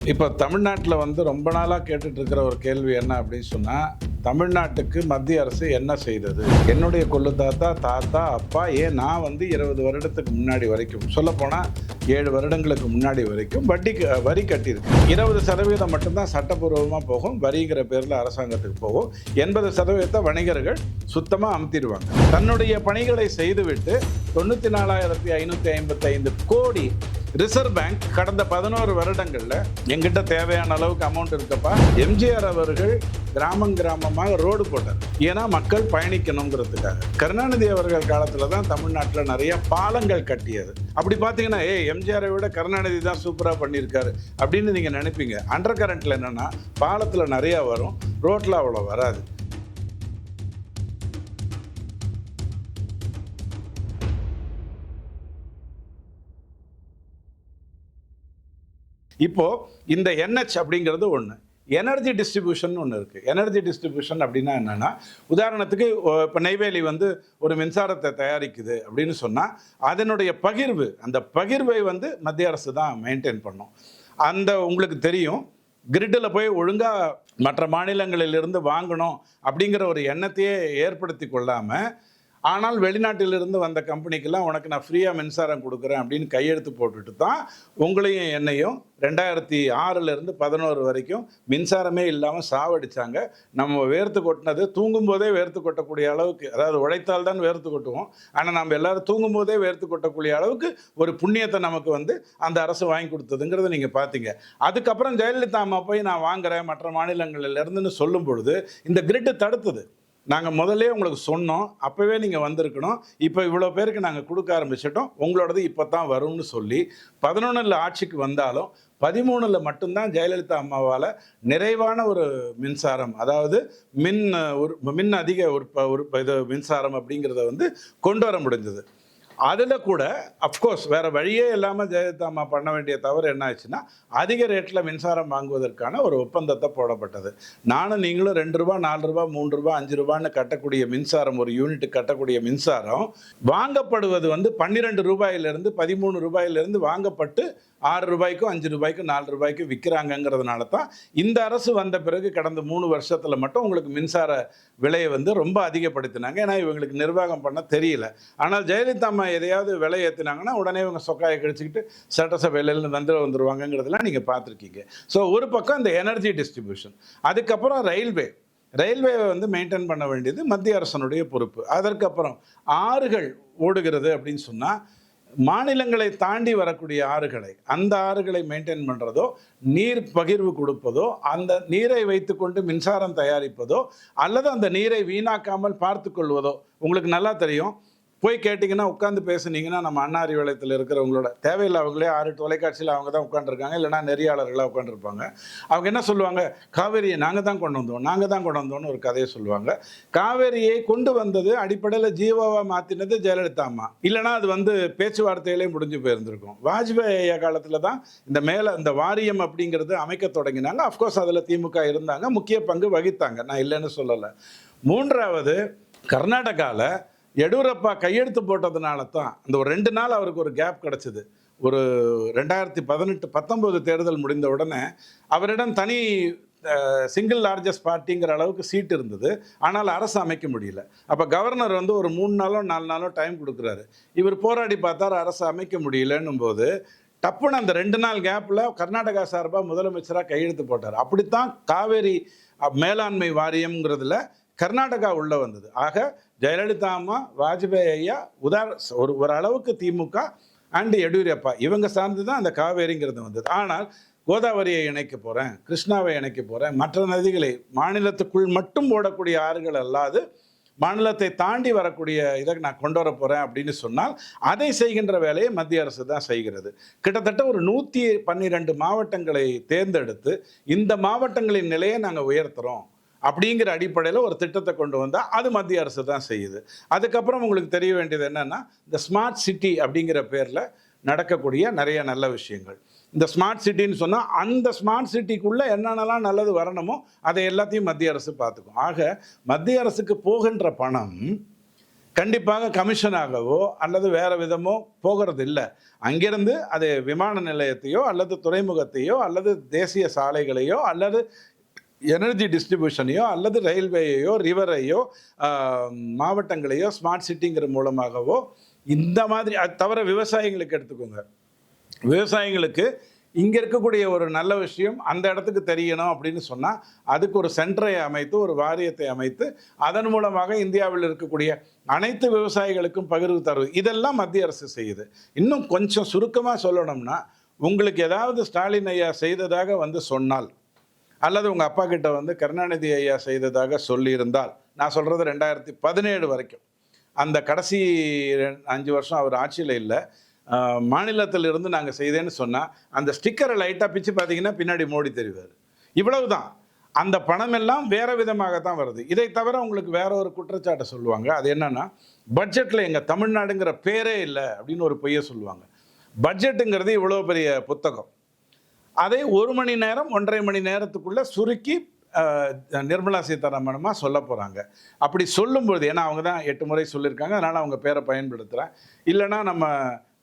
இப்போ தமிழ்நாட்டில் வந்து ரொம்ப நாளாக கேட்டுட்டு இருக்கிற ஒரு கேள்வி என்ன அப்படின்னு சொன்னால் தமிழ்நாட்டுக்கு மத்திய அரசு என்ன செய்தது? என்னுடைய கொள்ளு தாத்தா தாத்தா அப்பா ஏன் நான் வந்து இருபது வருடத்துக்கு முன்னாடி வரைக்கும் சொல்லப்போனால் ஏழு வருடங்களுக்கு முன்னாடி வரைக்கும் வட்டி க- வரி கட்டியிருக்கு இருபது சதவீதம் மட்டும்தான் சட்டப்பூர்வமாக போகும் வரிங்கிற பேரில் அரசாங்கத்துக்கு போகும். எண்பது சதவீதத்தை வணிகர்கள் சுத்தமாக அமுத்திடுவாங்க. தன்னுடைய பணிகளை செய்துவிட்டு தொண்ணூற்றி நாலாயிரத்தி ஐநூற்றி ஐம்பத்தைந்து கோடி ரிசர்வ் பேங்க் கடந்த பதினோரு வருடங்கள்ல எங்கிட்ட தேவையான அளவுக்கு அமௌண்ட் இருக்கப்பா. எம்ஜிஆர் அவர்கள் கிராமம் கிராமமாக ரோடு போட்டார். ஏன்னா மக்கள் பயணிக்கணுங்கிறதுக்காக. கருணாநிதி அவர்கள் காலத்துல தான் தமிழ்நாட்டில் நிறைய பாலங்கள் கட்டியது. அப்படி பார்த்தீங்கன்னா ஏ எம்ஜிஆரை விட கருணாநிதி தான் சூப்பராக பண்ணியிருக்காரு அப்படின்னு நீங்கள் நினைப்பீங்க. அண்டர் கரண்ட்ல என்னன்னா பாலத்தில் நிறைய வரும் ரோட்டில் அவ்வளோ வராது. இப்போ இந்த என்ஹெச் அப்படிங்கிறது ஒன்று எனர்ஜி டிஸ்ட்ரிபியூஷன் ஒன்று இருக்குது எனர்ஜி டிஸ்ட்ரிபியூஷன் அப்படின்னா என்னென்னா உதாரணத்துக்கு இப்போ நெய்வேலி வந்து ஒரு மின்சாரத்தை தயாரிக்குது அப்படின்னு சொன்னால் அதனுடைய பகிர்வு அந்த பகிர்வை வந்து மத்திய அரசு தான் மெயின்டைன் பண்ணும். அந்த உங்களுக்கு தெரியும் கிரிட்டில் போய் ஒழுங்காக மற்ற மாநிலங்களிலிருந்து வாங்கணும் அப்படிங்கிற ஒரு எண்ணத்தையே ஏற்படுத்தி கொள்ளாமல் ஆனால் வெளிநாட்டிலிருந்து வந்த கம்பெனிக்கெல்லாம் உனக்கு நான் ஃப்ரீயாக மின்சாரம் கொடுக்குறேன் அப்படின்னு கையெழுத்து போட்டுட்டு தான் உங்களையும் என்னையும் ரெண்டாயிரத்தி ஆறுலேருந்து பதினோரு வரைக்கும் மின்சாரமே இல்லாமல் சாவடிச்சாங்க. நம்ம வேர்த்து கொட்டினது தூங்கும்போதே வேர்த்து கொட்டக்கூடிய அளவுக்கு அதாவது உழைத்தால் தான் வேர்த்து கொட்டுவோம். ஆனால் நம்ம எல்லாரும் தூங்கும்போதே வேர்த்து கொட்டக்கூடிய அளவுக்கு ஒரு புண்ணியத்தை நமக்கு வந்து அந்த அரசு வாங்கி கொடுத்ததுங்கிறத நீங்கள் பார்த்தீங்க அதுக்கப்புறம் ஜெயலலிதா அம்மா போய் நான் வாங்குறேன் மற்ற மாநிலங்களில் இருந்துன்னு சொல்லும் பொழுது இந்த கிரிட்டு தடுத்தது. நாங்கள் முதல்ல உங்களுக்கு சொன்னோம் அப்போவே நீங்கள் வந்திருக்கணும். இப்போ இவ்வளோ பேருக்கு நாங்கள் கொடுக்க ஆரம்பிச்சிட்டோம். உங்களோடது இப்போ தான் வரும்னு சொல்லி பதினொன்றில் ஆட்சிக்கு வந்தாலும் பதிமூணில் மட்டும்தான் ஜெயலலிதா அம்மாவால் நிறைவான ஒரு மின்சாரம் அதாவது மின் ஒரு மின் அதிக உற்ப உற்ப இது மின்சாரம் அப்படிங்கிறத வந்து கொண்டு வர முடிஞ்சது. அதில் கூட அஃப்கோர்ஸ் வேறு வழியே இல்லாமல் ஜெயலலிதா அம்மா பண்ண வேண்டிய தவறு என்ன ஆச்சுன்னா அதிக ரேட்டில் மின்சாரம் வாங்குவதற்கான ஒரு ஒப்பந்தத்தை போடப்பட்டது. நானும் நீங்களும் ரெண்டு ரூபா நாலு ரூபா மூன்று ரூபா அஞ்சு ரூபான்னு கட்டக்கூடிய மின்சாரம் ஒரு யூனிட் கட்டக்கூடிய மின்சாரம் வாங்கப்படுவது வந்து பன்னிரெண்டு ரூபாயிலிருந்து பதிமூணு ரூபாயிலிருந்து வாங்கப்பட்டு ஆறு ரூபாய்க்கும் அஞ்சு ரூபாய்க்கும் நாலு ரூபாய்க்கும் விற்கிறாங்கங்கிறதுனால தான் இந்த அரசு வந்த பிறகு கடந்த மூணு வருஷத்தில் மட்டும் உங்களுக்கு மின்சார விலையை வந்து ரொம்ப அதிகப்படுத்தினாங்க. ஏன்னா இவங்களுக்கு நிர்வாகம் பண்ண தெரியல. ஆனால் ஜெயலலிதா அம்மா எதையாவது விலை ஏற்றினாங்கன்னா உடனே இவங்க சொக்காயை கழிச்சுக்கிட்டு சட்டசபையிலேருந்து வந்து வந்துருவாங்கங்கிறதெல்லாம் நீங்கள் பார்த்துருக்கீங்க. ஸோ ஒரு பக்கம் இந்த எனர்ஜி டிஸ்ட்ரிபியூஷன் அதுக்கப்புறம் ரயில்வே ரயில்வேவை வந்து மெயின்டைன் பண்ண வேண்டியது மத்திய அரசனுடைய பொறுப்பு. அதற்கப்புறம் ஆறுகள் ஓடுகிறது அப்படின்னு சொன்னால் மாநிலங்களை தாண்டி வரக்கூடிய ஆறுகளை அந்த ஆறுகளை மெயின்டைன் பண்ணுறதோ நீர் பகிர்வு கொடுப்பதோ அந்த நீரை வைத்துக்கொண்டு மின்சாரம் தயாரிப்பதோ அல்லது அந்த நீரை வீணாக்காமல் பார்த்து கொள்வதோ உங்களுக்கு நல்லா தெரியும். போய் கேட்டிங்கன்னா உட்காந்து பேசுனீங்கன்னா நம்ம அண்ணா வளையத்தில் இருக்கிறவங்களோட தேவையில்லை அவங்களே ஆறு தொலைக்காட்சியில் அவங்க தான் உட்காந்துருக்காங்க இல்லைனா நெறியாளர்களாக உட்காந்துருப்பாங்க அவங்க என்ன சொல்லுவாங்க? காவேரியை நாங்கள் தான் கொண்டு வந்தோம் நாங்கள் தான் கொண்டு வந்தோம்னு ஒரு கதையை சொல்லுவாங்க. காவேரியை கொண்டு வந்தது அடிப்படையில் ஜீவாவாக மாற்றினது ஜெயலலிதா அம்மா. இல்லைனா அது வந்து பேச்சுவார்த்தையிலே முடிஞ்சு போயிருந்திருக்கும். வாஜ்பாய் ஐயா காலத்தில் தான் இந்த மேலே இந்த வாரியம் அப்படிங்கிறது அமைக்க தொடங்கினாங்க. அஃப்கோர்ஸ் அதில் திமுக இருந்தாங்க முக்கிய பங்கு வகித்தாங்க. நான் இல்லைன்னு சொல்லலை. மூன்றாவது கர்நாடகாவில் எடியூரப்பா கையெழுத்து போட்டதுனால தான் அந்த ஒரு ரெண்டு நாள் அவருக்கு ஒரு கேப் கிடச்சிது. ஒரு ரெண்டாயிரத்தி பதினெட்டு பத்தொம்போது தேர்தல் முடிந்த உடனே அவரிடம் தனி சிங்கிள் லார்ஜஸ்ட் பார்ட்டிங்கிற அளவுக்கு சீட் இருந்தது. ஆனால் அரசு அமைக்க முடியல. அப்போ கவர்னர் வந்து ஒரு மூணு நாளோ நாலு நாளோ டைம் கொடுக்குறாரு. இவர் போராடி பார்த்தார் அரசு அமைக்க முடியலன்னும் போது டப்புன்னு அந்த ரெண்டு நாள் கேப்பில் கர்நாடகா சார்பாக முதலமைச்சராக கையெழுத்து போட்டார். அப்படித்தான் காவேரி மேலாண்மை வாரியம்ங்கிறதுல கர்நாடகா உள்ளே வந்தது. ஆக ஜெயலலிதா அம்மா வாஜ்பாய் ஐயா உதார ஒரு ஒரு அளவுக்கு திமுக அண்டு எடியூரப்பா இவங்க சார்ந்து தான் அந்த காவேரிங்கிறது வந்தது. ஆனால் கோதாவரியை இணைக்க போகிறேன் கிருஷ்ணாவை இணைக்க போகிறேன் மற்ற நதிகளை மாநிலத்துக்குள் மட்டும் ஓடக்கூடிய ஆறுகள் அல்லாது மாநிலத்தை தாண்டி வரக்கூடிய இதை நான் கொண்டு வர போகிறேன் அப்படின்னு சொன்னால் அதை செய்கின்ற வேலையை மத்திய அரசு தான் செய்கிறது. கிட்டத்தட்ட ஒரு நூற்றி பன்னிரெண்டு மாவட்டங்களை தேர்ந்தெடுத்து இந்த மாவட்டங்களின் நிலையை நாங்கள் உயர்த்துகிறோம் அப்படிங்கிற அடிப்படையில் ஒரு திட்டத்தை கொண்டு வந்தால் அது மத்திய அரசு தான் செய்யுது. அதுக்கப்புறம் உங்களுக்கு தெரிய வேண்டியது என்னென்னா இந்த ஸ்மார்ட் சிட்டி அப்படிங்கிற பேரில் நடக்கக்கூடிய நிறைய நல்ல விஷயங்கள். இந்த ஸ்மார்ட் சிட்டின்னு சொன்னால் அந்த ஸ்மார்ட் சிட்டிக்குள்ளே என்னென்னலாம் நல்லது வரணுமோ அதை எல்லாத்தையும் மத்திய அரசு பார்த்துக்கும். ஆக மத்திய அரசுக்கு போகின்ற பணம் கண்டிப்பாக கமிஷனாகவோ அல்லது வேறு விதமோ போகிறது இல்லை அங்கிருந்து அது விமான நிலையத்தையோ அல்லது துறைமுகத்தையோ அல்லது தேசிய சாலைகளையோ அல்லது எனர்ஜி டிஸ்ட்ரிபியூஷனையோ அல்லது ரயில்வேயையோ ரிவரையோ மாவட்டங்களையோ ஸ்மார்ட் சிட்டிங்கிற மூலமாகவோ இந்த மாதிரி அது தவிர விவசாயிகளுக்கு எடுத்துக்கோங்க. விவசாயிகளுக்கு இங்கே இருக்கக்கூடிய ஒரு நல்ல விஷயம் அந்த இடத்துக்கு தெரியணும் அப்படின்னு சொன்னால் அதுக்கு ஒரு சென்டரை அமைத்து ஒரு வாரியத்தை அமைத்து அதன் மூலமாக இந்தியாவில் இருக்கக்கூடிய அனைத்து விவசாயிகளுக்கும் பகிர்வு தருவது இதெல்லாம் மத்திய அரசு செய்யுது. இன்னும் கொஞ்சம் சுருக்கமாக சொல்லணும்னா உங்களுக்கு ஏதாவது ஸ்டாலின் ஐயா செய்ததாக வந்து சொன்னால் அல்லது உங்கள் அப்பா கிட்ட வந்து கருணாநிதி ஐயா செய்ததாக சொல்லியிருந்தால் நான் சொல்கிறது ரெண்டாயிரத்தி பதினேழு வரைக்கும். அந்த கடைசி அஞ்சு வருஷம் அவர் ஆட்சியில் இல்லை. மாநிலத்தில் இருந்து நாங்கள் செய்தேன்னு சொன்னால் அந்த ஸ்டிக்கரை லைட்டாக பிச்சு பார்த்தீங்கன்னா பின்னாடி மோடி தெரிவார். இவ்வளவுதான். அந்த பணம் எல்லாம் விதமாக விதமாகத்தான் வருது. இதை தவிர உங்களுக்கு வேற ஒரு குற்றச்சாட்டை சொல்லுவாங்க. அது என்னென்னா பட்ஜெட்டில் எங்கள் தமிழ்நாடுங்கிற பேரே இல்லை அப்படின்னு ஒரு பொய்யை சொல்லுவாங்க. பட்ஜெட்டுங்கிறது இவ்வளோ பெரிய புத்தகம். அதை ஒரு மணி நேரம் ஒன்றரை மணி நேரத்துக்குள்ள சுருக்கி நிர்மலா சீதாராமனமாக சொல்ல போகிறாங்க அப்படி சொல்லும்போது ஏன்னா அவங்க தான் எட்டு முறை சொல்லியிருக்காங்க அதனால் அவங்க பேரை பயன்படுத்துகிறேன் இல்லைன்னா நம்ம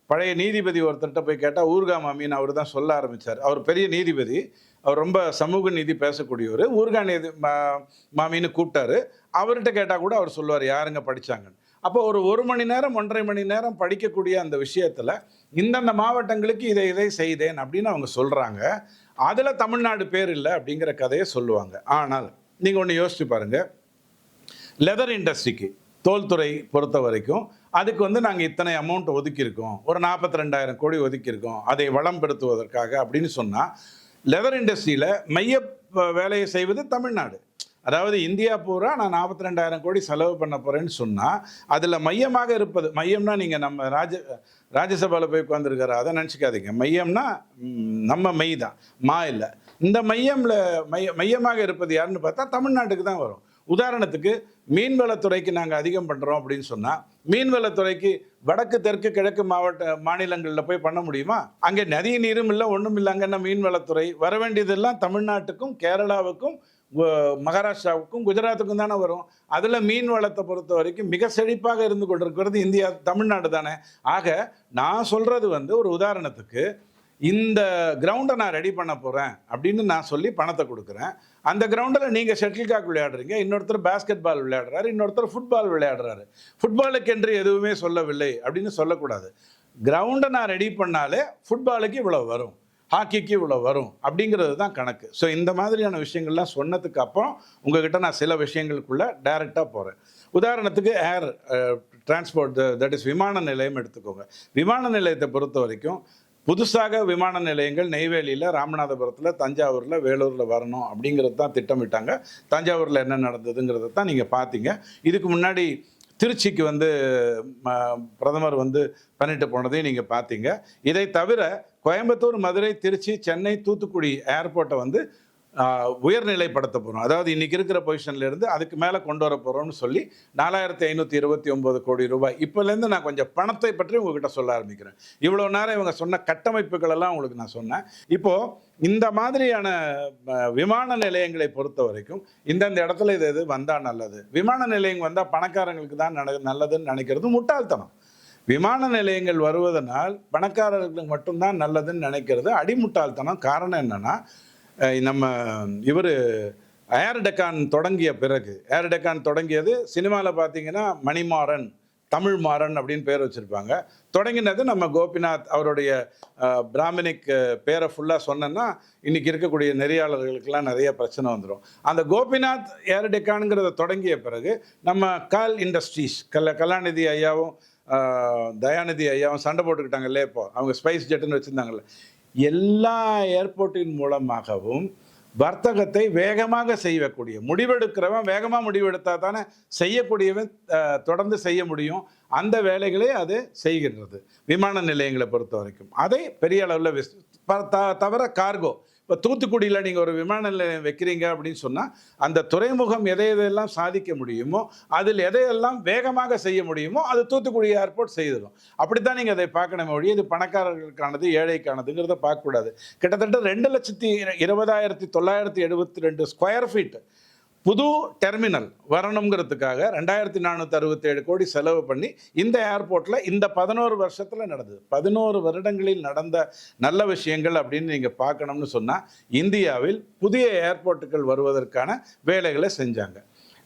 பழைய நீதிபதி ஒருத்தர்கிட்ட போய் கேட்டால் ஊர்கா மாமின்னு அவர் தான் சொல்ல ஆரம்பித்தார் அவர் பெரிய நீதிபதி. அவர் ரொம்ப சமூக நீதி பேசக்கூடியவர். ஊர்கா நீதி மா- மாமின்னு கூப்பிட்டாரு. அவர்கிட்ட கேட்டால் கூட அவர் சொல்லுவார் யாருங்க படித்தாங்கன்னு அப்போ ஒரு ஒரு மணி நேரம் ஒன்றரை மணி நேரம் படிக்கக்கூடிய அந்த விஷயத்தில் இந்தந்த மாவட்டங்களுக்கு இதை இதை செய்தேன் அப்படின்னு அவங்க சொல்கிறாங்க அதில் தமிழ்நாடு பேர் இல்லை அப்படிங்கிற கதையை சொல்லுவாங்க. ஆனால் நீங்கள் ஒன்று யோசிச்சு பாருங்கள் லெதர் இண்டஸ்ட்ரிக்கு தோல்துறை பொறுத்த வரைக்கும் அதுக்கு வந்து நாங்கள் இத்தனை அமௌண்ட் ஒதுக்கியிருக்கோம். ஒரு நாற்பத்தி ரெண்டாயிரம் கோடி ஒதுக்கியிருக்கோம். அதை வளம்படுத்துவதற்காக அப்படின்னு சொன்னால் லெதர் இண்டஸ்ட்ரியில் மைய வேலையை செய்வது தமிழ்நாடு. அதாவது இந்தியா பூரா நான் நாற்பத்தி ரெண்டாயிரம் கோடி செலவு பண்ண போகிறேன்னு சொன்னால் அதில் மையமாக இருப்பது மையம்னா நீங்கள் நம்ம ராஜ ராஜ்யசபாவில் போய் உட்காந்துருக்காரு அதை நினச்சிக்காதீங்க. மையம்னா நம்ம மை தான். மா இல்லை. இந்த மையமில் மைய மையமாக இருப்பது யாருன்னு பார்த்தா தமிழ்நாட்டுக்கு தான் வரும். உதாரணத்துக்கு மீன்வளத்துறைக்கு நாங்கள் அதிகம் பண்ணுறோம் அப்படின்னு சொன்னால் மீன்வளத்துறைக்கு வடக்கு தெற்கு கிழக்கு மாவட்ட மாநிலங்களில் போய் பண்ண முடியுமா? அங்கே நதி நீரும் இல்லை ஒன்றும் இல்லை. அங்கே என்ன மீன்வளத்துறை? வர வேண்டியதெல்லாம் தமிழ்நாட்டுக்கும் கேரளாவுக்கும் மகாராஷ்டிராவுக்கும் குஜராத்துக்கும் தானே வரும். அதில் மீன் வளத்தை பொறுத்த வரைக்கும் மிக செழிப்பாக இருந்து கொண்டிருக்கிறது இந்தியா தமிழ்நாடு தானே. ஆக நான் சொல்கிறது வந்து ஒரு உதாரணத்துக்கு இந்த கிரவுண்டை நான் ரெடி பண்ண போகிறேன் அப்படின்னு நான் சொல்லி பணத்தை கொடுக்குறேன். அந்த கிரவுண்டில் நீங்கள் ஷட்டில்காக் விளையாடுறீங்க இன்னொருத்தர் பேஸ்கெட் பால் விளையாடுறாரு இன்னொருத்தர் ஃபுட்பால் விளையாடுறாரு. ஃபுட்பாலுக்கு என்று எதுவுமே சொல்லவில்லை அப்படின்னு சொல்லக்கூடாது. கிரவுண்டை நான் ரெடி பண்ணாலே ஃபுட்பாலுக்கு இவ்வளோ வரும். ஹாக்கிக்கு இவ்வளோ வரும் அப்படிங்கிறது தான் கணக்கு. ஸோ இந்த மாதிரியான விஷயங்கள்லாம் சொன்னதுக்கு அப்புறம் உங்ககிட்ட நான் சில விஷயங்களுக்குள்ளே டைரெக்டாக போகிறேன் உதாரணத்துக்கு ஏர் டிரான்ஸ்போர்ட் தட் இஸ் விமான நிலையம் எடுத்துக்கோங்க. விமான நிலையத்தை பொறுத்த வரைக்கும் புதுசாக விமான நிலையங்கள் நெய்வேலியில் ராமநாதபுரத்தில் தஞ்சாவூரில் வேலூரில் வரணும் அப்படிங்கிறது தான் திட்டமிட்டாங்க. தஞ்சாவூரில் என்ன நடந்ததுங்கிறத தான் நீங்கள் பார்த்தீங்க. இதுக்கு முன்னாடி திருச்சிக்கு வந்து ம- பிரதமர் வந்து பண்ணிட்டு போனதையும் நீங்கள் பார்த்தீங்க. இதை தவிர கோயம்புத்தூர் மதுரை திருச்சி சென்னை தூத்துக்குடி ஏர்போர்ட்டை வந்து உயர்நிலைப்படுத்த போகிறோம் அதாவது இன்றைக்கி இருக்கிற பொசிஷன்லேருந்து அதுக்கு மேலே கொண்டு வர போகிறோம்னு சொல்லி நாலாயிரத்தி ஐநூற்றி இருபத்தி ஒம்பது கோடி ரூபாய். இப்போலேருந்து நான் கொஞ்சம் பணத்தை பற்றி உங்ககிட்ட சொல்ல ஆரம்பிக்கிறேன். இவ்வளோ நேரம் இவங்க சொன்ன கட்டமைப்புகளெல்லாம் உங்களுக்கு நான் சொன்னேன். இப்போது இந்த மாதிரியான விமான நிலையங்களை பொறுத்த வரைக்கும் இந்தந்த இடத்துல இது இது வந்தால் நல்லது? விமான நிலையம் வந்தால் பணக்காரங்களுக்கு தான் நல்லதுன்னு நினைக்கிறது முட்டாள்தனம். விமான நிலையங்கள் வருவதனால் பணக்காரர்களுக்கு மட்டும்தான் நல்லதுன்னு நினைக்கிறது. அடிமுட்டாள்தனம் காரணம் என்னன்னா நம்ம இவர் ஏர் டெக்கான் தொடங்கிய பிறகு ஏர் டெக்கான் தொடங்கியது சினிமாவில் பார்த்தீங்கன்னா மணிமாறன் தமிழ் மாறன் அப்படின்னு பேர் வச்சுருப்பாங்க. தொடங்கினது நம்ம கோபிநாத் அவருடைய அஹ், பிராமணிக் பேரை ஃபுல்லாக சொன்னேன்னா இன்றைக்கி இருக்கக்கூடிய நெறியாளர்களுக்கெல்லாம் நிறைய பிரச்சனை வந்துடும் அந்த கோபிநாத் ஏர் டெக்கானுங்கிறத தொடங்கிய பிறகு நம்ம கால் இண்டஸ்ட்ரீஸ் கல்ல கலாநிதி ஐயாவும் தயாநிதி ஐயாவும் சண்டை போட்டுக்கிட்டாங்கல்ல இப்போ. அவங்க ஸ்பைஸ் ஜெட்டுன்னு வச்சுருந்தாங்கல்ல. எல்லா ஏர்போர்ட்டின் மூலமாகவும் வர்த்தகத்தை வேகமாக செய்யக்கூடிய முடிவெடுக்கிறவன் வேகமாக முடிவெடுத்தா தானே செய்யக்கூடியவன் தொடர்ந்து செய்ய முடியும். அந்த வேலைகளை அது செய்கின்றது. விமான நிலையங்களை பொறுத்த வரைக்கும். அதை பெரிய அளவில் ப- த- தவிர கார்கோ இப்போ தூத்துக்குடியில் நீங்கள் ஒரு விமான நிலையம் வைக்கிறீங்க அப்படின்னு சொன்னால் அந்த துறைமுகம் எதை எதையெல்லாம் சாதிக்க முடியுமோ அதில் எதையெல்லாம் வேகமாக செய்ய முடியுமோ அது தூத்துக்குடி ஏர்போர்ட் செய்திடும். அப்படித்தான் நீங்கள் அதை பார்க்கணுமே ஒழிய இது பணக்காரர்களுக்கானது ஏழைக்கானதுங்கிறத பார்க்கக்கூடாது. கிட்டத்தட்ட ரெண்டு லட்சத்தி இருபதாயிரத்தி தொள்ளாயிரத்தி எழுபத்தி ரெண்டு ஸ்கொயர் ஃபீட் புது டெர்மினல் வரணுங்கிறதுக்காக ரெண்டாயிரத்தி நானூற்றி அறுபத்தேழு கோடி செலவு பண்ணி இந்த ஏர்போர்ட்டில் இந்த பதினோரு வருஷத்தில் நடந்தது. பதினோரு வருடங்களில் நடந்த நல்ல விஷயங்கள் அப்படின்னு நீங்கள் பார்க்கணும்னு சொன்னால் இந்தியாவில் புதிய ஏர்போர்ட்டுகள் வருவதற்கான வேலைகளை செஞ்சாங்க.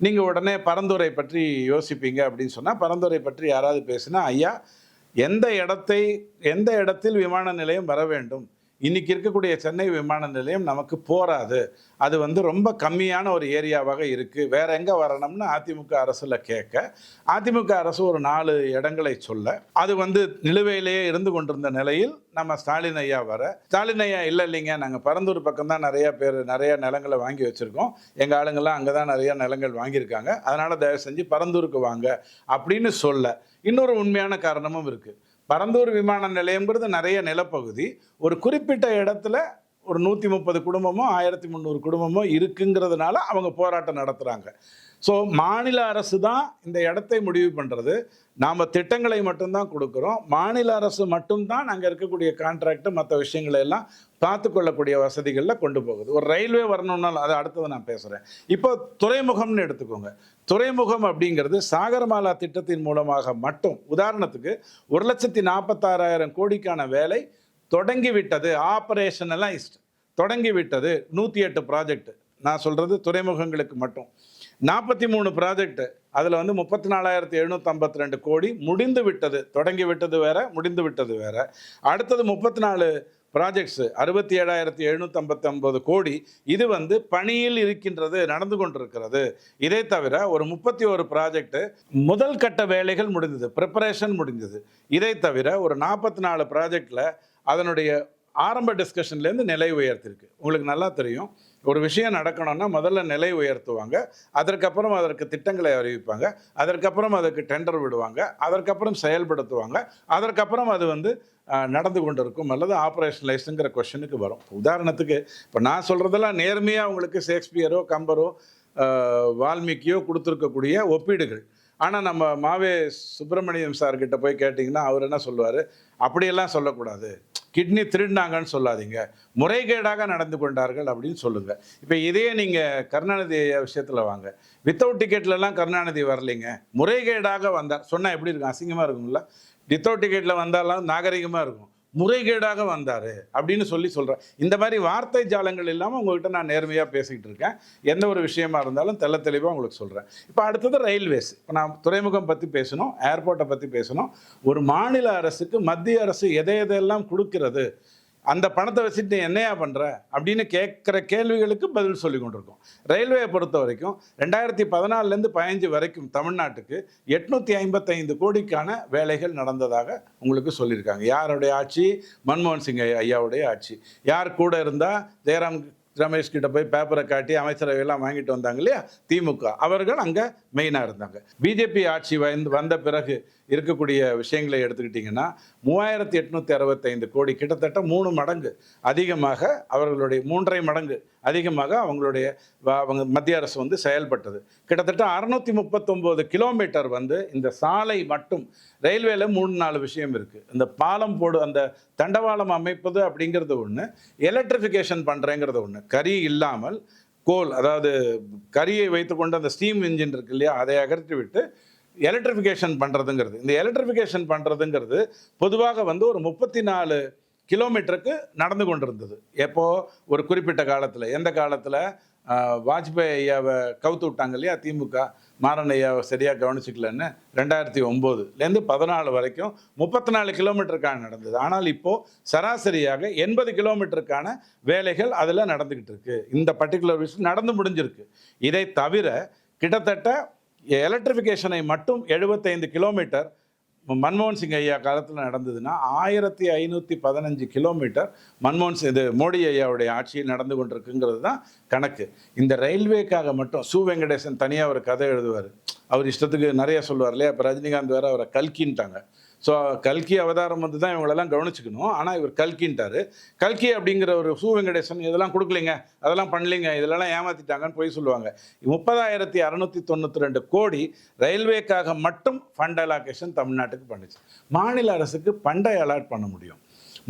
நீங்கள் உடனே பரந்துரை பற்றி யோசிப்பீங்க அப்படின்னு சொன்னால் பரந்துரை பற்றி யாராவது பேசுனா ஐயா எந்த இடத்தை எந்த இடத்தில் விமான நிலையம் வர வேண்டும்? இன்றைக்கி இருக்கக்கூடிய சென்னை விமான நிலையம் நமக்கு போராது அது வந்து ரொம்ப கம்மியான ஒரு ஏரியாவாக இருக்குது வேற எங்கே வரணும்னு அதிமுக அரசில் கேட்க அதிமுக அரசு ஒரு நாலு இடங்களை சொல்ல அது வந்து நிலுவையிலேயே இருந்து கொண்டிருந்த நிலையில் நம்ம ஸ்டாலின் ஐயா வர ஸ்டாலின் ஐயா இல்லை இல்லைங்க. நாங்கள் பரந்தூர் பக்கம் தான் நிறையா பேர் நிறையா நிலங்களை வாங்கி வச்சுருக்கோம். எங்கள் ஆளுங்கள்லாம் அங்கே தான் நிறையா நிலங்கள் வாங்கியிருக்காங்க. அதனால் தயவு செஞ்சு பரந்தூருக்கு வாங்க அப்படின்னு சொல்ல. இன்னொரு உண்மையான காரணமும் இருக்குது பரந்தூர் விமான நிலையம்ங்கிறது நிறைய நிலப்பகுதி. ஒரு குறிப்பிட்ட இடத்துல ஒரு நூற்றி முப்பது குடும்பமோ ஆயிரத்தி முந்நூறு குடும்பமோ இருக்குங்கிறதுனால அவங்க போராட்டம் நடத்துகிறாங்க ஸோ மாநில அரசு தான் இந்த இடத்தை முடிவு பண்ணுறது நாம் திட்டங்களை மட்டும்தான் கொடுக்குறோம். மாநில அரசு மட்டும்தான் அங்கே இருக்கக்கூடிய கான்ட்ராக்டு மற்ற விஷயங்களை எல்லாம் பார்த்து கொள்ளக்கூடிய வசதிகளில் கொண்டு போகுது. ஒரு ரயில்வே வரணும்னாலும் அதை அடுத்தது நான் பேசுகிறேன் இப்போ துறைமுகம்னு எடுத்துக்கோங்க. துறைமுகம் அப்படிங்கிறது சாகரமாலா திட்டத்தின் மூலமாக மட்டும் உதாரணத்துக்கு ஒரு லட்சத்தி நாற்பத்தாறாயிரம் கோடிக்கான வேலை தொடங்கிவிட்டது. ஆப்ரேஷனலைஸ்ட் தொடங்கிவிட்டது தொடங்கி விட்டது நூற்றி எட்டு ப்ராஜெக்ட் நான் சொல்கிறது துறைமுகங்களுக்கு மட்டும். நாற்பத்தி மூணு ப்ராஜெக்ட் அதில் வந்து முப்பத்தி நாலாயிரத்தி எழுநூற்றி ஐம்பத்தி ரெண்டு கோடி முடிந்து விட்டது தொடங்கி விட்டது வேற முடிந்து விட்டது வேற. அடுத்தது முப்பத்தி நாலு ப்ராஜெக்ட்ஸு அறுபத்தி ஏழாயிரத்தி எழுநூற்றம்பத்தொம்பது ஒன்பது கோடி இது வந்து பணியில் இருக்கின்றது நடந்து கொண்டிருக்கிறது. இதை தவிர ஒரு முப்பத்தி ஒரு ப்ராஜெக்ட்டு முதல் கட்ட வேலைகள் முடிந்தது ப்ரிப்பரேஷன் முடிந்தது. இதை தவிர ஒரு நாற்பத்தி நாலு ப்ராஜெக்டில் அதனுடைய ஆரம்ப டிஸ்கஷன்லேருந்து நிலை உயர்த்திருக்கு. உங்களுக்கு நல்லா தெரியும். ஒரு விஷயம் நடக்கணும்னா முதல்ல நிலை உயர்த்துவாங்க. அதற்கப்புறம் அதற்கு திட்டங்களை அறிவிப்பாங்க. அதற்கப்புறம் அதுக்கு டெண்டர் விடுவாங்க. அதற்கப்புறம் செயல்படுத்துவாங்க. அதற்கப்புறம் அது வந்து நடந்து நடந்து கொண்டிருக்கும் அல்லது ஆப்ரேஷனலைஸுங்கிற கொஷனுக்கு வரும். உதாரணத்துக்கு இப்போ நான் சொல்கிறதெல்லாம் நேர்மையாக உங்களுக்கு ஷேக்ஸ்பியரோ கம்பரோ வால்மீகியோ கொடுத்துருக்கக்கூடிய ஒப்பீடுகள். ஆனால் நம்ம மாவே சுப்பிரமணியம் சார்கிட்ட போய் கேட்டிங்கன்னா அவர் என்ன சொல்லுவார்? அப்படியெல்லாம் சொல்லக்கூடாது. கிட்னி திருடினாங்கன்னு சொல்லாதீங்க. முறைகேடாக நடந்து கொண்டார்கள் அப்படின்னு சொல்லுங்கள் இப்போ இதே நீங்கள் கருணாநிதி விஷயத்தில் வாங்க. வித்தவுட் டிக்கெட்லலாம் கருணாநிதி வரலைங்க. முறைகேடாக வந்தார் சொன்னால் எப்படி இருக்கும்? அசிங்கமாக இருக்கும்ல? வித்தவுட் டிக்கெட்டில் வந்தாலும் நாகரிகமாக இருக்கும். முறைகேடாக வந்தார் அப்படின்னு சொல்லி சொல்கிறேன் இந்த மாதிரி வார்த்தை ஜாலங்கள் இல்லாமல் உங்கள்கிட்ட நான் நேர்மையாக பேசிக்கிட்டு இருக்கேன். எந்த ஒரு விஷயமா இருந்தாலும் தெல்ல தெளிவாக உங்களுக்கு சொல்கிறேன் இப்போ அடுத்தது ரயில்வேஸ் இப்போ நான் துறைமுகம் பற்றி பேசணும் ஏர்போர்ட்டை பற்றி பேசணும். ஒரு மாநில அரசுக்கு மத்திய அரசு எதை எதையெல்லாம் கொடுக்கிறது? அந்த பணத்தை வச்சுட்டு என்னையா பண்ணுற அப்படின்னு கேட்குற கேள்விகளுக்கு பதில் சொல்லி கொண்டிருக்கோம். ரயில்வேயை பொறுத்த வரைக்கும் ரெண்டாயிரத்தி பதினாலேருந்து பதினஞ்சு வரைக்கும் தமிழ்நாட்டுக்கு எட்நூற்றி ஐம்பத்தைந்து கோடிக்கான வேலைகள் நடந்ததாக உங்களுக்கு சொல்லியிருக்காங்க. யாருடைய ஆட்சி? மன்மோகன் சிங் ஐயாவுடைய ஆட்சி. யார் கூட இருந்தால் ஜெயராம் ரமேஷ் கிட்ட போய் பேப்பரை காட்டி அமைச்சரவையெல்லாம் வாங்கிட்டு வந்தாங்க இல்லையா? திமுக. அவர்கள் அங்கே மெயினாக இருந்தாங்க. பிஜேபி ஆட்சி வந்து வந்த பிறகு இருக்கக்கூடிய விஷயங்களை எடுத்துக்கிட்டிங்கன்னா மூவாயிரத்தி எட்நூற்றி அறுபத்தைந்து கோடி கிட்டத்தட்ட மூணு மடங்கு அதிகமாக அவர்களுடைய மூன்றரை மடங்கு அதிகமாக அவங்களுடைய அவங்க மத்திய அரசு வந்து செயல்பட்டது. கிட்டத்தட்ட அறுநூற்றி முப்பத்தொம்போது கிலோமீட்டர் வந்து இந்த சாலை மட்டும் ரயில்வேல மூணு நாலு விஷயம் இருக்குது இந்த பாலம் போடு அந்த தண்டவாளம் அமைப்பது அப்படிங்கிறது ஒன்று எலக்ட்ரிஃபிகேஷன் பண்ணுறேங்கிறது ஒன்று கறி இல்லாமல் கோல் அதாவது கரியை வைத்துக்கொண்டு அந்த ஸ்டீம் இன்ஜின் இருக்கு இல்லையா அதை அகற்றி விட்டு எலக்ட்ரிஃபிகேஷன் பண்ணுறதுங்கிறது இந்த எலக்ட்ரிஃபிகேஷன் பண்ணுறதுங்கிறது பொதுவாக வந்து ஒரு முப்பத்தி நாலு கிலோமீட்டருக்கு நடந்து கொண்டிருந்தது. எப்போ? ஒரு குறிப்பிட்ட காலத்தில். எந்த காலத்தில்? வாஜ்பாய் ஐயாவை கவுத்து விட்டாங்க இல்லையா? திமுக. மாறன் ஐயாவை சரியாக கவனிச்சிக்கலன்னு ரெண்டாயிரத்தி ஒம்போதுலேருந்து பதினாலு வரைக்கும் முப்பத்தி நாலு கிலோமீட்டருக்கான நடந்தது. ஆனால் இப்போது சராசரியாக எண்பது கிலோமீட்டருக்கான வேலைகள் அதில் நடந்துக்கிட்டு இருக்கு. இந்த பர்டிகுலர் விஷயம் நடந்து முடிஞ்சிருக்கு. இதை தவிர கிட்டத்தட்ட எலக்ட்ரிஃபிகேஷனை மட்டும் எழுபத்தைந்து கிலோமீட்டர் மன்மோகன் சிங் ஐயா காலத்தில் நடந்ததுன்னா ஆயிரத்தி ஐநூற்றி பதினஞ்சு கிலோமீட்டர் மன்மோகன் சிங் இது மோடி ஐயாவுடைய ஆட்சியில் நடந்து கொண்டிருக்குங்கிறது தான் கணக்கு. இந்த ரயில்வேக்காக மட்டும் சு வெங்கடேசன் தனியாக ஒரு கதை எழுதுவார். அவர் இஷ்டத்துக்கு நிறைய சொல்லுவார் இல்லையா? இப்போ ரஜினிகாந்த் வேறு அவரை கல்கின்ட்டாங்க. ஸோ கல்கி அவதாரம் வந்து தான் இவங்களெல்லாம் கவனிச்சுக்கணும். ஆனால் இவர் கல்கின்ட்டார். கல்கி அப்படிங்கிற ஒரு சு வெங்கடேசன் இதெல்லாம் கொடுக்கலைங்க. அதெல்லாம் பண்ணலைங்க. இதெல்லாம் ஏமாத்திட்டாங்கன்னு போய் சொல்லுவாங்க. முப்பதாயிரத்தி அறநூற்றி தொண்ணூற்றி ரெண்டு கோடி ரயில்வேக்காக மட்டும் ஃபண்ட் அலாகேஷன் தமிழ்நாட்டுக்கு பண்ணுச்சு. மாநில அரசுக்கு ஃபண்டை அலாட் பண்ண முடியும்.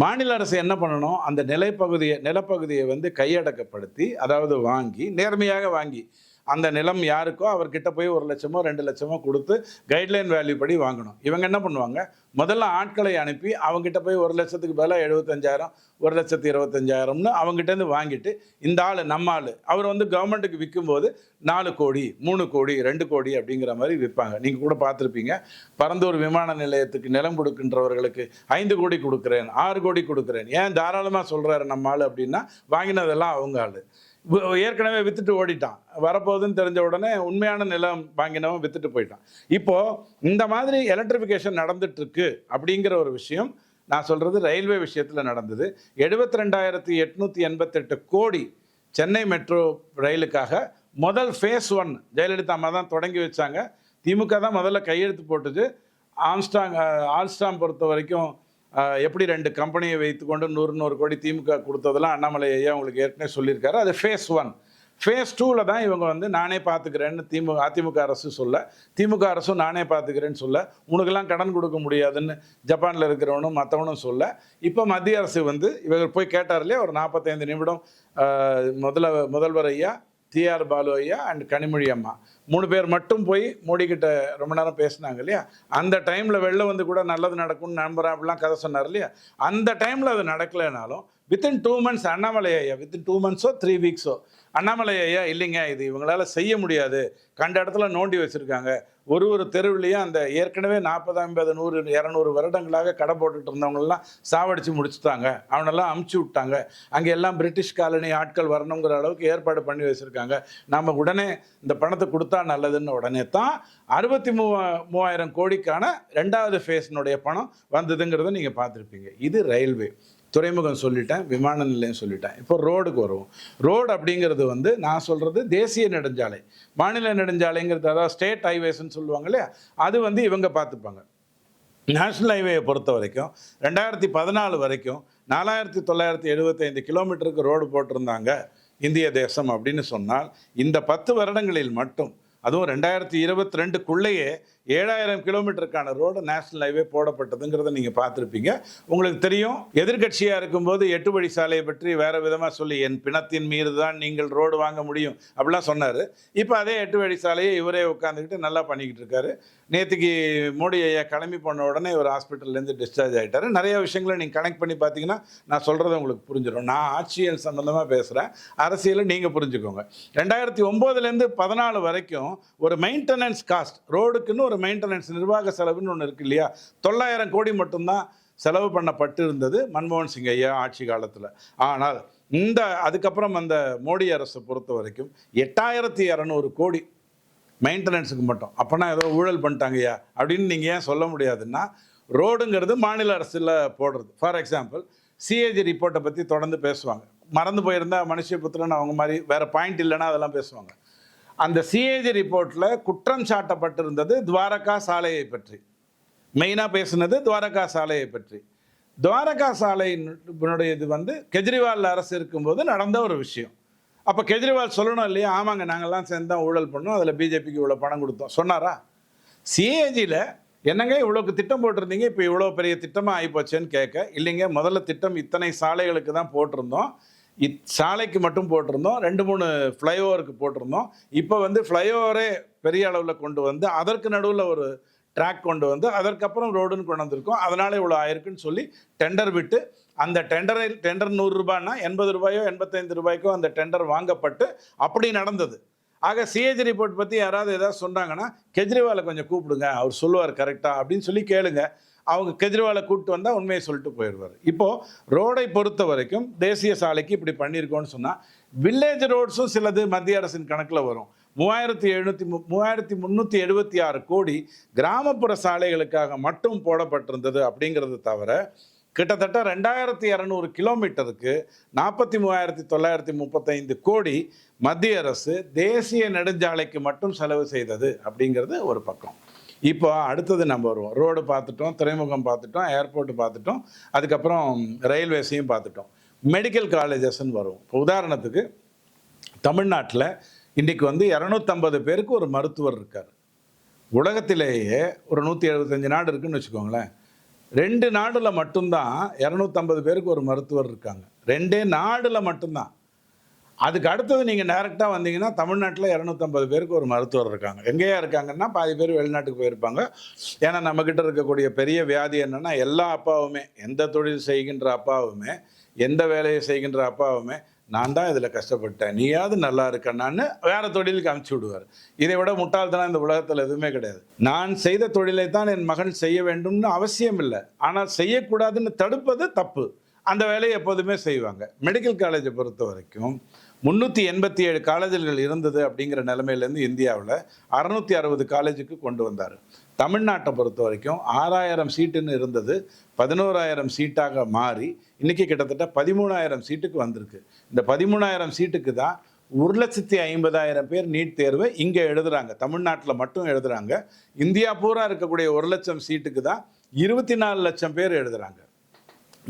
மாநில அரசு என்ன பண்ணணும்? அந்த நிலைப்பகுதியை நிலப்பகுதியை வந்து கையடக்கப்படுத்தி அதாவது வாங்கி நேர்மையாக வாங்கி அந்த நிலம் யாருக்கோ அவர்கிட்ட போய் ஒரு லட்சமோ ரெண்டு லட்சமோ கொடுத்து கைட்லைன் வேல்யூ படி வாங்கணும். இவங்க என்ன பண்ணுவாங்க? முதல்ல ஆட்களை அனுப்பி அவங்ககிட்ட போய் ஒரு லட்சத்துக்கு பதிலாக எழுபத்தஞ்சாயிரம் ஒரு லட்சத்து இருபத்தஞ்சாயிரம்னு அவங்ககிட்டருந்து வாங்கிட்டு இந்த ஆள் நம்ம ஆள். அவர் வந்து கவர்மெண்ட்டுக்கு விற்கும்போது நாலு கோடி மூணு கோடி ரெண்டு கோடி அப்படிங்கிற மாதிரி விற்பாங்க. நீங்கள் கூட பார்த்துருப்பீங்க. பரந்தூர் விமான நிலையத்துக்கு நிலம் கொடுக்கின்றவர்களுக்கு ஐந்து கோடி கொடுக்குறேன் ஆறு கோடி கொடுக்குறேன். ஏன் தாராளமாக சொல்கிறாரு நம்ம ஆள் அப்படின்னா வாங்கினதெல்லாம் அவங்க ஆள். ஏற்கனவே வித்துட்டு ஓடிட்டான். வரப்போகுதுன்னு தெரிஞ்ச உடனே உண்மையான நிலம் வாங்கினவன் வித்துட்டு போயிட்டான். இப்போ இந்த மாதிரி எலக்ட்ரிஃபிகேஷன் நடந்துட்டு இருக்கு அப்படிங்கிற ஒரு விஷயம் நான் சொல்றது ரயில்வே விஷயத்தில் நடந்தது. எழுபத்தி ரெண்டாயிரத்தி எட்நூத்தி எண்பத்தெட்டு கோடி சென்னை மெட்ரோ ரயிலுக்காக முதல் ஃபேஸ் ஒன் ஜெயலலிதா அம்மா தான் தொடங்கி வச்சாங்க. திமுக தான் முதல்ல கையெழுத்து போட்டுச்சு ஆம்ஸ்டாங் ஆல்ஸ்டாம் பொறுத்த வரைக்கும் எப்படி ரெண்டு கம்பெனியை வைத்துக்கொண்டு நூறு நூறு கோடி திமுக கொடுத்ததெல்லாம் அண்ணாமலை ஐயா உங்களுக்கு ஏற்கனவே சொல்லியிருக்காரு. அது ஃபேஸ் ஒன் ஃபேஸ் டூவில் தான் இவங்க வந்து நானே பார்த்துக்கிறேன்னு திமுக அதிமுக அரசு சொல்ல திமுக அரசும் நானே பார்த்துக்கிறேன்னு சொல்ல உனக்கெல்லாம் கடன் கொடுக்க முடியாதுன்னு ஜப்பானில் இருக்கிறவனும் மற்றவனும் சொல்ல இப்போ மத்திய அரசு வந்து இவங்க போய் கேட்டார் ஒரு நாற்பத்தைந்து நிமிடம் அஹ், முதல முதல்வர் ஐயா டிஆர் பாலு ஐயா அண்ட் கனிமொழி அம்மா. மூணு பேர் மட்டும் போய் மோடி கிட்ட ரொம்ப நேரம் பேசினாங்க இல்லையா? அந்த டைமில் வெளில வந்து கூட நல்லது நடக்கும்னு நம்புறேன் அப்படிலாம் கதை சொன்னார் இல்லையா? அந்த டைமில் அது நடக்கலைனாலும் வித்தின் டூ மந்த்ஸ் அண்ணாமலை ஐயா வித்தின் டூ மந்த்ஸோ த்ரீ வீக்ஸோ அண்ணாமலை ஐயா இல்லைங்க இது இவங்களால செய்ய முடியாது. கண்ட இடத்துல நோண்டி வச்சுருக்காங்க. ஒரு ஒரு தெருவிலையும் அந்த ஏற்கனவே நாற்பது ஐம்பது நூறு இரநூறு வருடங்களாக கடை போட்டுட்டு இருந்தவங்களெல்லாம் சாவடிச்சு முடிச்சுட்டாங்க. அவனெல்லாம் அமுச்சு விட்டாங்க. அங்கே எல்லாம் பிரிட்டிஷ் காலனி ஆட்கள் வரணுங்கிற அளவுக்கு ஏற்பாடு பண்ணி வச்சுருக்காங்க. நம்ம உடனே இந்த பணத்தை கொடுத்தா நல்லதுன்னு உடனே தான் அறுபத்தி மூவா மூவாயிரம் கோடிக்கான ரெண்டாவது ஃபேஸினுடைய பணம் வந்ததுங்கிறத நீங்கள் பார்த்துருப்பீங்க. இது ரயில்வே துறைமுகம் சொல்லிட்டேன் விமான நிலையம் சொல்லிட்டேன். இப்போ ரோடுக்கு வருவோம். ரோடு அப்படிங்கிறது வந்து நான் சொல்கிறது தேசிய நெடுஞ்சாலை. மாநில நெடுஞ்சாலைங்கிறது அதாவது ஸ்டேட் ஹைவேஸ்ன்னு சொல்லுவாங்க இல்லையா? அது வந்து இவங்க பார்த்துப்பாங்க. நேஷ்னல் ஹைவேயை பொறுத்த வரைக்கும் ரெண்டாயிரத்தி பதினாலு வரைக்கும் நாலாயிரத்தி தொள்ளாயிரத்தி எழுபத்தைந்து கிலோமீட்டருக்கு ரோடு போட்டிருந்தாங்க இந்திய தேசம் அப்படின்னு சொன்னால் இந்த பத்து வருடங்களில் மட்டும் அதுவும் ரெண்டாயிரத்தி இருபத்தி ரெண்டுக்குள்ளேயே ஏழாயிரம் கிலோமீட்டருக்கான ரோடு நேஷனல் ஹைவே போடப்பட்டதுங்கிறத நீங்கள் பார்த்துருப்பீங்க. உங்களுக்கு தெரியும் எதிர்க்கட்சியாக இருக்கும்போது எட்டு வழி சாலையை பற்றி வேறு விதமாக சொல்லி என் பிணத்தின் மீது தான் நீங்கள் ரோடு வாங்க முடியும் அப்படிலாம் சொன்னார். இப்போ அதே எட்டு வழி சாலையை இவரே உட்காந்துக்கிட்டு நல்லா பண்ணிக்கிட்டு இருக்காரு. நேற்றுக்கு மோடி ஐயா கிளம்பி போன உடனே இவர் ஹாஸ்பிட்டல்லேருந்து டிஸ்சார்ஜ் ஆகிட்டாரு நிறைய விஷயங்களை நீங்கள் கனெக்ட் பண்ணி பார்த்தீங்கன்னா நான் சொல்கிறத உங்களுக்கு புரிஞ்சிடும் நான் ஆட்சியல் சம்மந்தமாக பேசுகிறேன் அரசியலை நீங்கள் புரிஞ்சுக்கோங்க. ரெண்டாயிரத்தி ஒம்போதுலேருந்து பதினாலு வரைக்கும் ஒரு மெயின்டெனன்ஸ் காஸ்ட் ரோடுக்குன்னு ஒரு மெயின்டெனன்ஸ் நிர்வாக செலவுன்னு ஒன்று இருக்கு இல்லையா? தொள்ளாயிரம் கோடி மட்டும்தான் செலவு பண்ணப்பட்டு இருந்தது மன்மோகன் சிங் ஐயா ஆட்சி காலத்தில். ஆனால் இந்த அதுக்கப்புறம் அந்த மோடி அரசை பொறுத்த வரைக்கும் எட்டாயிரத்தி இரநூறு கோடி மெயின்டெனன்ஸுக்கு மட்டும். அப்போனா ஏதோ ஊழல் பண்ணிட்டாங்கய்யா. அப்படின்னு நீங்கள் ஏன் சொல்ல முடியாதுன்னா ரோடுங்கிறது மாநில அரசில் போடுறது. ஃபார் எக்ஸாம்பிள் சிஏஜி ரிப்போர்ட்டை பற்றி தொடர்ந்து பேசுவாங்க. மறந்து போயிருந்தா மனுஷபுத்திரன் அவங்க மாதிரி வேறு பாயிண்ட் இல்லைன்னா அதெல்லாம் பேசுவாங்க. அந்த சிஏஜி ரிப்போர்ட்டில் குற்றம் சாட்டப்பட்டிருந்தது துவாரகா சாலையை பற்றி. மெயினாக பேசுனது துவாரகா சாலையை பற்றி. துவாரகா சாலையினுடைய இது வந்து கெஜ்ரிவால் அரசு இருக்கும்போது நடந்த ஒரு விஷயம். அப்போ கெஜ்ரிவால் சொல்லணும் இல்லையா? ஆமாங்க நாங்கள்லாம் சேர்ந்து தான் ஊழல் பண்ணோம் அதில் பிஜேபிக்கு இவ்வளோ பணம் கொடுத்தோம். சொன்னாரா? சிஏஜியில் என்னங்க இவ்வளோக்கு திட்டம் போட்டிருந்தீங்க? இப்போ இவ்வளோ பெரிய திட்டமாக ஆகிப்போச்சேன்னு கேட்க இல்லைங்க முதல்ல திட்டம் இத்தனை சாலைகளுக்கு தான் போட்டிருந்தோம். இத் சாலைக்கு மட்டும் போட்டிருந்தோம். ரெண்டு மூணு ஃப்ளைஓவருக்கு போட்டிருந்தோம். இப்போ வந்து ஃப்ளைஓவரே பெரிய அளவில் கொண்டு வந்து அதற்கு நடுவில் ஒரு ட்ராக் கொண்டு வந்து அதற்கப்புறம் ரோடுன்னு கொண்டு வந்திருக்கோம். அதனால் இவ்வளோ ஆயிருக்குன்னு சொல்லி டெண்டர் விட்டு அந்த டெண்டரை டெண்டர் நூறுரூபான்னா எண்பது ரூபாயோ எண்பத்தைந்து ரூபாய்க்கோ அந்த டெண்டர் வாங்கப்பட்டு அப்படி நடந்தது. ஆக சிஏஜி ரிப்போர்ட் பற்றி யாராவது ஏதாவது சொன்னாங்கன்னா கெஜ்ரிவாலை கொஞ்சம் கூப்பிடுங்க அவர் சொல்லுவார் கரெக்டாக அப்படின்னு சொல்லி கேளுங்க. அவங்க கெஜ்ரிவாலை கூப்பிட்டு வந்தால் உண்மையை சொல்லிட்டு போயிடுவார். இப்போது ரோடை பொறுத்த வரைக்கும் தேசிய சாலைக்கு இப்படி பண்ணியிருக்கோன்னு சொன்னால் வில்லேஜ் ரோட்ஸும் சிலது மத்திய அரசின் கணக்கில் வரும். மூவாயிரத்தி எழுநூற்றி மு மூவாயிரத்தி முந்நூற்றி எழுபத்தி ஆறு கோடி கிராமப்புற சாலைகளுக்காக மட்டும் போடப்பட்டிருந்தது அப்படிங்கிறது தவிர கிட்டத்தட்ட ரெண்டாயிரத்தி இரநூறு கிலோமீட்டருக்கு நாற்பத்தி மூவாயிரத்தி தொள்ளாயிரத்தி முப்பத்தைந்து கோடி மத்திய அரசு தேசிய நெடுஞ்சாலைக்கு மட்டும் செலவு செய்தது அப்படிங்கிறது ஒரு பக்கம். இப்போ அடுத்தது நம்ம வருவோம். ரோடு பார்த்துட்டோம் துறைமுகம் பார்த்துட்டோம் ஏர்போர்ட் பார்த்துட்டோம் அதுக்கப்புறம் ரயில்வேஸையும் பார்த்துட்டோம். மெடிக்கல் காலேஜஸ்ன்னு வரும் இப்போ உதாரணத்துக்கு தமிழ்நாட்டில் இன்றைக்கி வந்து இரநூத்தம்பது பேருக்கு ஒரு மருத்துவர் இருக்கார். உலகத்திலேயே ஒரு நூற்றி எழுபத்தஞ்சு நாடு இருக்குதுன்னு வச்சுக்கோங்களேன். ரெண்டு நாடில் மட்டும்தான் இரநூத்தம்பது பேருக்கு ஒரு மருத்துவர் இருக்காங்க. ரெண்டே நாடில் மட்டும்தான். அதுக்கு அடுத்தது நீங்கள் டைரெக்டாக வந்தீங்கன்னா தமிழ்நாட்டில் இரநூத்தம்பது பேருக்கு ஒரு மருத்துவர் இருக்காங்க. எங்கேயா இருக்காங்கன்னா பாதி பேர் வெளிநாட்டுக்கு போயிருப்பாங்க. ஏன்னா நம்மக்கிட்ட இருக்கக்கூடிய பெரிய வியாதி என்னென்னா எல்லா அப்பாவுமே எந்த தொழில் செய்கின்ற அப்பாவுமே எந்த வேலையை செய்கின்ற அப்பாவுமே நான் தான் இதில் கஷ்டப்பட்டேன். நீயாவது நல்லா இருக்கண்ணான்னு வேற தொழிலுக்கு அமுச்சு விடுவார். இதை விட முட்டாள்தனம் இந்த உலகத்தில் எதுவுமே கிடையாது. நான் செய்த தொழிலை தான் என் மகன் செய்ய வேண்டும்னு அவசியம் இல்லை. ஆனால் செய்யக்கூடாதுன்னு தடுப்பது தப்பு. அந்த வேலையை எப்போதுமே செய்வாங்க. மெடிக்கல் காலேஜை பொறுத்த வரைக்கும் முந்நூற்றி எண்பத்தி ஏழு காலேஜுகள் இருந்தது அப்படிங்கிற நிலைமையிலேருந்து இந்தியாவில் அறநூற்றி அறுபது காலேஜுக்கு கொண்டு வந்தார். தமிழ்நாட்டை பொறுத்த வரைக்கும் ஆறாயிரம் சீட்டுன்னு இருந்தது பதினோராயிரம் சீட்டாக மாறி இன்றைக்கி கிட்டத்தட்ட பதிமூணாயிரம் சீட்டுக்கு வந்திருக்கு. இந்த பதிமூணாயிரம் சீட்டுக்கு தான் ஒரு லட்சத்தி ஐம்பதாயிரம் பேர் நீட் தேர்வை இங்கே எழுதுறாங்க. தமிழ்நாட்டில் மட்டும் எழுதுறாங்க. இந்தியா பூரா இருக்கக்கூடிய ஒரு லட்சம் சீட்டுக்கு தான் இருபத்தி நாலு லட்சம் பேர் எழுதுறாங்க.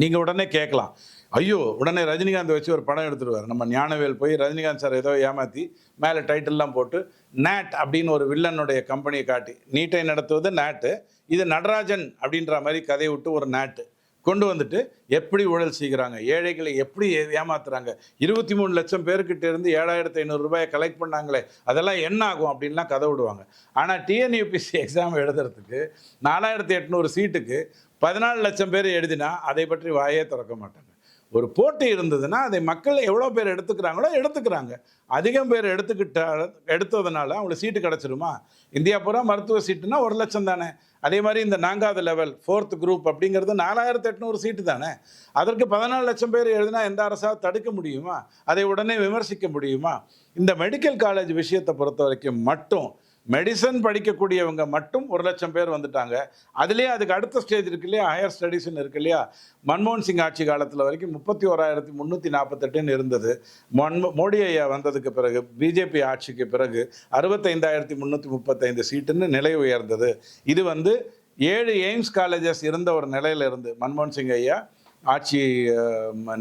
நீங்கள் உடனே கேட்கலாம். ஐயோ உடனே ரஜினிகாந்த் வச்சு ஒரு படம் எடுத்துருவார். நம்ம ஞானவேல் போய் ரஜினிகாந்த் சார் ஏதோ ஏமாற்றி மேலே டைட்டில்லாம் போட்டு நேட் அப்படின்னு ஒரு வில்லனுடைய கம்பெனியை காட்டி நீட்டை நடத்துவது நேட்டு இது நடராஜன் அப்படின்ற மாதிரி கதையை விட்டு ஒரு நேட்டு கொண்டு வந்துட்டு எப்படி ஊழல் செய்கிறாங்க ஏழைகளை எப்படி ஏமாத்துறாங்க இருபத்தி மூணு லட்சம் பேர்கிட்ட இருந்து ஏழாயிரத்தி ஐநூறு ரூபாயை கலெக்ட் பண்ணாங்களே அதெல்லாம் என்ன ஆகும் அப்படின்லாம் கதை விடுவாங்க. ஆனால் டிஎன்யூபிசி எக்ஸாம் எழுதுறதுக்கு நாலாயிரத்தி எட்நூறு சீட்டுக்கு பதினாலு லட்சம் பேர் எழுதினா அதை பற்றி வாயே திறக்க மாட்டாங்க. ஒரு போட்டி இருந்ததுன்னா அதை மக்கள் எவ்வளோ பேர் எடுத்துக்கிறாங்களோ எடுத்துக்கிறாங்க. அதிகம் பேர் எடுத்துக்கிட்ட எடுத்ததுனால அவங்களுக்கு சீட்டு கிடச்சிருமா? இந்தியா பூரா மருத்துவ சீட்டுனா ஒரு லட்சம் தானே. அதே மாதிரி இந்த நான்காவது லெவல் ஃபோர்த் குரூப் அப்படிங்கிறது நாலாயிரத்து எட்நூறு சீட்டு தானே. அதற்கு பதினாலு லட்சம் பேர் எழுதினா எந்த அரசாவது தடுக்க முடியுமா? அதை உடனே விமர்சிக்க முடியுமா? இந்த மெடிக்கல் காலேஜ் விஷயத்தை பொறுத்த வரைக்கும் மட்டும் மெடிசன் படிக்கக்கூடியவங்க மட்டும் ஒரு லட்சம் பேர் வந்துட்டாங்க. அதுலேயே அதுக்கு அடுத்த ஸ்டேஜ் இருக்கு இல்லையா? ஹையர் ஸ்டடீஸ்னு இருக்கு இல்லையா? மன்மோகன் சிங் ஆட்சி காலத்தில் வரைக்கும் முப்பத்தி ஓராயிரத்தி முந்நூற்றி நாற்பத்தெட்டுன்னு இருந்தது. மன் மோடி ஐயா வந்ததுக்கு பிறகு பிஜேபி ஆட்சிக்கு பிறகு அறுபத்தைந்தாயிரத்தி முந்நூற்றி முப்பத்தைந்து சீட்டுன்னு நிலை உயர்ந்தது. இது வந்து ஏழு எய்ம்ஸ் காலேஜஸ் இருந்த ஒரு நிலையில இருந்து மன்மோகன் சிங் ஐயா. ஆட்சி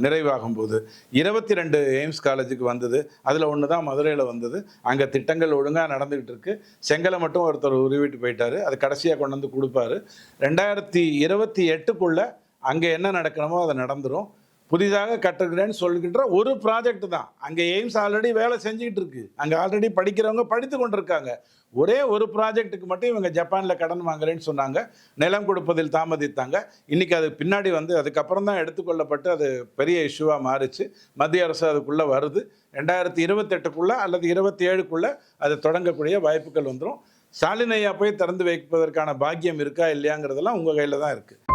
நிறைவாகும் போது இருபத்தி ரெண்டு எய்ம்ஸ் காலேஜுக்கு வந்தது. அதில் ஒன்று தான் மதுரையில் வந்தது. அங்கே திட்டங்கள் ஒழுங்காக நடந்துக்கிட்டு இருக்கு. செங்கலை மட்டும் ஒருத்தர் உருவிட்டு போயிட்டாரு. அது கடைசியாக கொண்டு வந்து கொடுப்பாரு. ரெண்டாயிரத்தி இருபத்தி எட்டுக்குள்ளே அங்கே என்ன நடக்கணுமோ அது நடந்துடும் புதிதாக கட்டுகிறேன்னு சொல்கின்ற ஒரு ப்ராஜெக்ட் தான். அங்கே எய்ம்ஸ் ஆல்ரெடி வேலை செஞ்சுக்கிட்டு இருக்கு. அங்கே ஆல்ரெடி படிக்கிறவங்க படித்து கொண்டிருக்காங்க. ஒரே ஒரு ப்ராஜெக்ட்டுக்கு மட்டும் இவங்க ஜப்பானில் கடன் வாங்குறேன்னு சொன்னாங்க. நிலம் கொடுப்பதில் தாமதித்தாங்க. இன்றைக்கி அது பின்னாடி வந்து அதுக்கப்புறம் தான் எடுத்துக்கொள்ளப்பட்டு அது பெரிய இஷ்யூவாக மாறிச்சு. மத்திய அரசு அதுக்குள்ளே வருது. ரெண்டாயிரத்தி இருபத்தெட்டுக்குள்ளே அல்லது இருபத்தி ஏழுக்குள்ளே அது தொடங்கக்கூடிய வாய்ப்புகள் வந்துடும் ஸ்டாலின் ஐயா போய் திறந்து வைப்பதற்கான பாக்கியம் இருக்கா இல்லையாங்கிறதெல்லாம் உங்கள் கையில் தான் இருக்குது